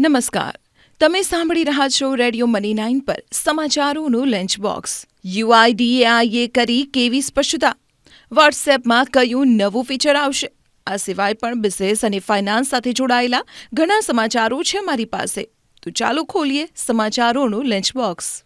નમસ્કાર. તમે સાંભળી રહ્યા છો રેડિયો મની નાઇન પર સમાચારોનું લંચ બોક્સ. યુઆઈડીએઆઈએ કરી કેવી સ્પષ્ટતા? વોટ્સએપમાં કયું નવું ફીચર આવશે? આ સિવાય પણ બિઝનેસ અને ફાઇનાન્સ સાથે જોડાયેલા ઘણા સમાચારો છે મારી પાસે. તો ચાલો ખોલીએ સમાચારોનું લંચ બોક્સ.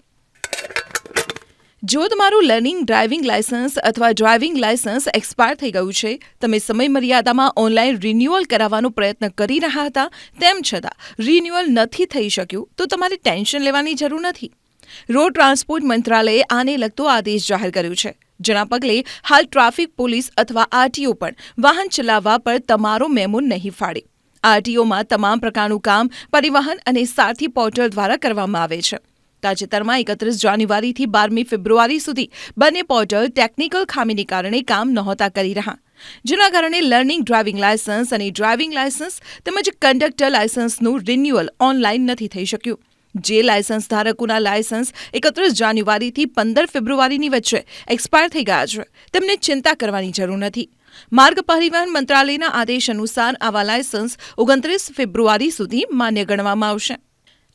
જો તમારું લર્નિંગ, ડ્રાઇવિંગ લાયસન્સ અથવા ડ્રાઇવિંગ લાયસન્સ એક્સપાયર થઈ ગયું છે, તમે સમય મર્યાદામાં ઓનલાઈન રિન્યુઅલ કરાવવાનો પ્રયત્ન કરી રહ્યા હતા, તેમ છતાં રિન્યુઅલ નથી થઈ શક્યું, તો તમારે ટેન્શન લેવાની જરૂર નથી. રોડ ટ્રાન્સપોર્ટ મંત્રાલયે આને લગતો આદેશ જાહેર કર્યો છે, જેના પગલે હાલ ટ્રાફિક પોલીસ અથવા આરટીઓ પણ વાહન ચલાવવા પર તમારો મેમો નહીં ફાડે આરટીઓમાં તમામ પ્રકારનું કામ, પરિવહન અને સારથી પોર્ટલ દ્વારા કરવામાં આવે છે. તાજેતરમાં એકત્રીસ જાન્યુઆરીથી બારમી ફેબ્રુઆરી સુધી બંને પોર્ટલ ટેકનિકલ ખામીને કારણે કામ નહોતા કરી રહ્યા. જેના કારણે લર્નિંગ, ડ્રાઇવિંગ લાયસન્સ અને ડ્રાઇવિંગ લાયસન્સ તેમજ કન્ડક્ટર લાયસન્સનું રિન્યુઅલ ઓનલાઈન નથી થઈ શક્યું. જે લાયસન્સ ધારકોના લાયસન્સ એકત્રીસ જાન્યુઆરીથી પંદર ફેબ્રુઆરીની વચ્ચે એક્સપાયર થઈ ગયા છે, તેમને ચિંતા કરવાની જરૂર નથી. માર્ગ પરિવહન મંત્રાલયના આદેશ અનુસાર આવા લાયસન્સ ઓગણત્રીસ ફેબ્રુઆરી સુધી માન્ય ગણવામાં આવશે.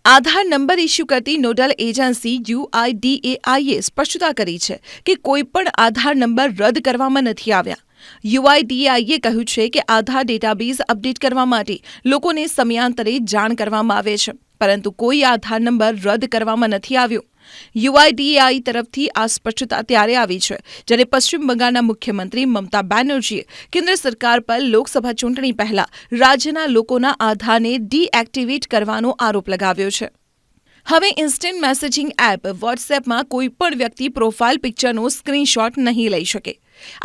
આધાર નંબર ઇસ્યુ કરતી નોડલ એજન્સી યુઆઈડીએઆઈએ સ્પષ્ટતા કરી છે કે કોઈપણ આધાર નંબર રદ કરવામાં નથી આવ્યા. યુઆઈડીએઆઈએ કહ્યું છે કે આધાર ડેટાબેઝ અપડેટ કરવા માટે લોકોને સમયાંતરે જાણ કરવામાં આવે છે, પરંતુ કોઈ આધાર નંબર રદ કરવામાં નથી આવ્યો. યુઆઈડીએઆઈ તરફથી આ સ્પષ્ટતા ત્યારે આવી છે, જ્યારે પશ્ચિમ બંગાળના મુખ્યમંત્રી મમતા બેનર્જીએ કેન્દ્ર સરકાર પર લોકસભા ચૂંટણી પહેલા રાજ્યના લોકોના આધારને ડીએક્ટિવેટ કરવાનો આરોપ લગાવ્યો છે. હવે ઇન્સ્ટન્ટ મેસેજિંગ એપ વોટ્સએપમાં કોઈપણ વ્યક્તિ પ્રોફાઇલ પિક્ચરનો સ્ક્રીનશોટ નહીં લઈ શકે.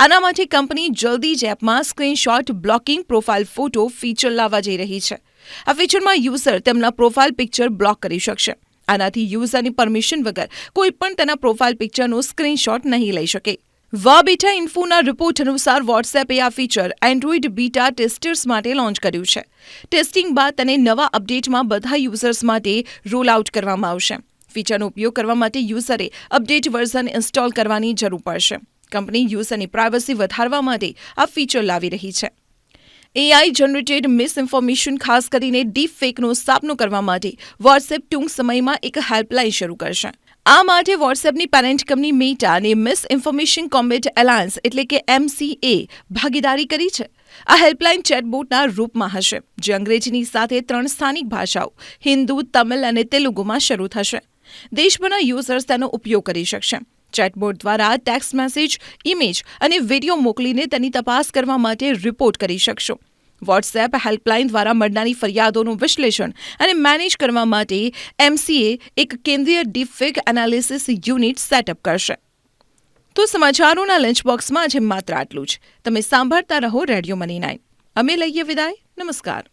આના માટે કંપની જલ્દી જ એપમાં screenshot blocking profile photo feature લાવવા જઈ રહી છે. આ ફીચરમાં યુઝર તેમના પ્રોફાઇલ પિક્ચર બ્લોક કરી શકશે. આનાથી યુઝરની પરમિશન વગર કોઈ પણ તેના પ્રોફાઇલ પિક્ચરનો સ્ક્રીનશોટ નહીં લઈ શકે. વા બીટા ઇન્ફોના રિપોર્ટ અનુસાર વોટ્સએપે આ ફીચર એન્ડ્રોઇડ બીટા ટેસ્ટર્સ માટે લોન્ચ કર્યું છે. ટેસ્ટિંગ બાદ તેને નવા અપડેટમાં બધા યુઝર્સ માટે રોલ આઉટ કરવામાં આવશે. ફીચરનો ઉપયોગ કરવા માટે યુઝરે અપડેટ વર્ઝન ઇન્સ્ટોલ કરવાની જરૂર પડશે. કંપની યુઝરની પ્રાઇવસી વધારવા માટે આ ફીચર લાવી રહી છે. એઆઈ જનરેટેડ મિસઇન્ફોર્મેશન ખાસ કરીને ડીપ ફેકનો સામનો કરવા માટે વોટ્સએપ ટૂંક સમયમાં એક હેલ્પલાઇન શરૂ કરશે. આ માટે વોટ્સએપની પેરેન્ટ કંપની મેટા અને મિસ ઇન્ફોર્મેશન કોમ્બેટ એલાયન્સ એટલે કે એમસીએ ભાગીદારી કરી છે. આ હેલ્પલાઇન ચેટબોટના રૂપમાં હશે, જે અંગ્રેજીની સાથે ત્રણ સ્થાનિક ભાષાઓ, હિન્દુ, તમિલ અને તેલુગુમાં શરૂ થશે. દેશભરના યુઝર્સ તેનો ઉપયોગ કરી શકશે. ચેટબોટ દ્વારા ટેક્સ્ટ મેસેજ ઇમેજ અને વીડિયો મોકલીને તેની તપાસ કરવા માટે રિપોર્ટ કરી શકશો. વોટ્સએપ હેલ્પલાઇન દ્વારા મળનારી ફરિયાદોનું વિશ્લેષણ અને મેનેજ કરવા માટે એમસીએ એક કેન્દ્રીય ડીપફેક એનાલિસિસ યુનિટ સેટઅપ કરશે. તો સમાચારોના લંચબોક્સમાં આજે માત્ર આટલું જ. તમે સાંભળતા રહો રેડિયો મની નાઇન અમે લઈએ વિદાય. નમસ્કાર.